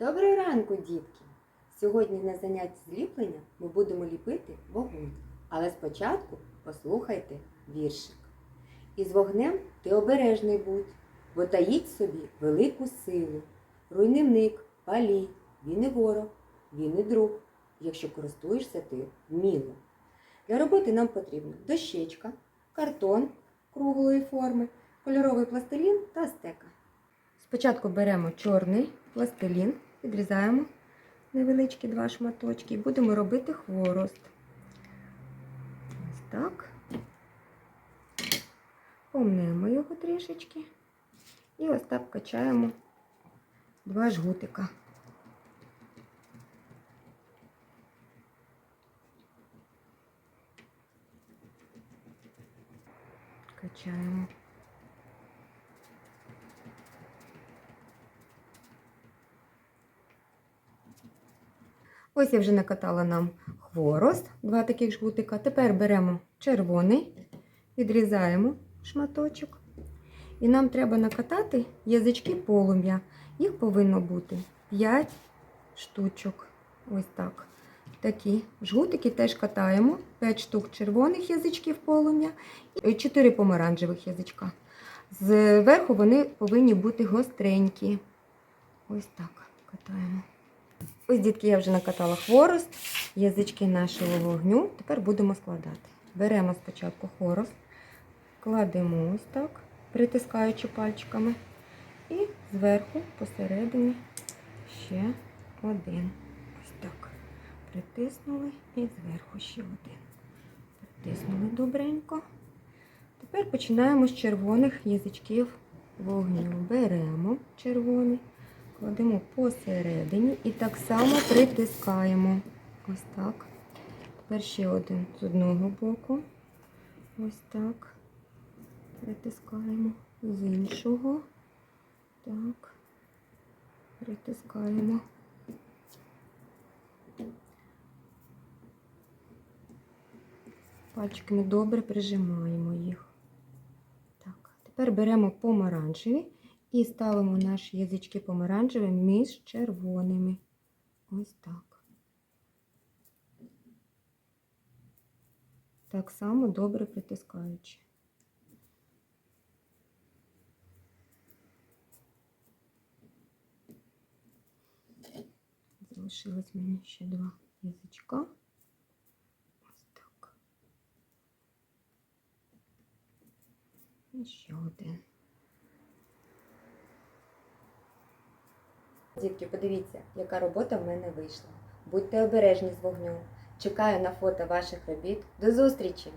Доброго ранку, дітки! Сьогодні на занятті зліплення ми будемо ліпити вогонь. Але спочатку послухайте віршик. Із вогнем ти обережний будь, бо таїть собі велику силу. Руйнівник, палій, він і ворог, він і друг, якщо користуєшся ти вміло. Для роботи нам потрібна дощечка, картон круглої форми, кольоровий пластилін та стека. Спочатку беремо чорний пластилін, відрізаємо невеличкі два шматочки і будемо робити хворост. Ось так. Помнемо його трішечки. І ось так качаємо два жгутика. Качаємо. Ось я вже накатала нам хворост, два таких жгутика. Тепер беремо червоний, відрізаємо шматочок. І нам треба накатати язички полум'я. Їх повинно бути 5 штучок. Ось так. Такі жгутики теж катаємо. 5 штук червоних язичків полум'я і 4 помаранчевих язичка. Зверху вони повинні бути гостренькі. Ось так катаємо. Ось, дітки, я вже накатала хворост, язички нашого вогню. Тепер будемо складати. Беремо спочатку хворост, кладемо ось так, притискаючи пальчиками. І зверху посередині ще один. Ось так. Притиснули і зверху ще один. Притиснули добренько. Тепер починаємо з червоних язичків вогню. Беремо червоний. Кладемо посередині і так само притискаємо. Ось так. Тепер ще один з одного боку. Ось так. Притискаємо з іншого. Так. Притискаємо. Пальчиками добре прижимаємо їх. Так. Тепер беремо помаранчеві. І ставимо наші язички помаранчеві між червоними. Ось так. Так само добре притискаючи. Залишилось мені ще два язичка. Ось так. І ще один. Дітки, подивіться, яка робота в мене вийшла. Будьте обережні з вогню. Чекаю на фото ваших робіт. До зустрічі!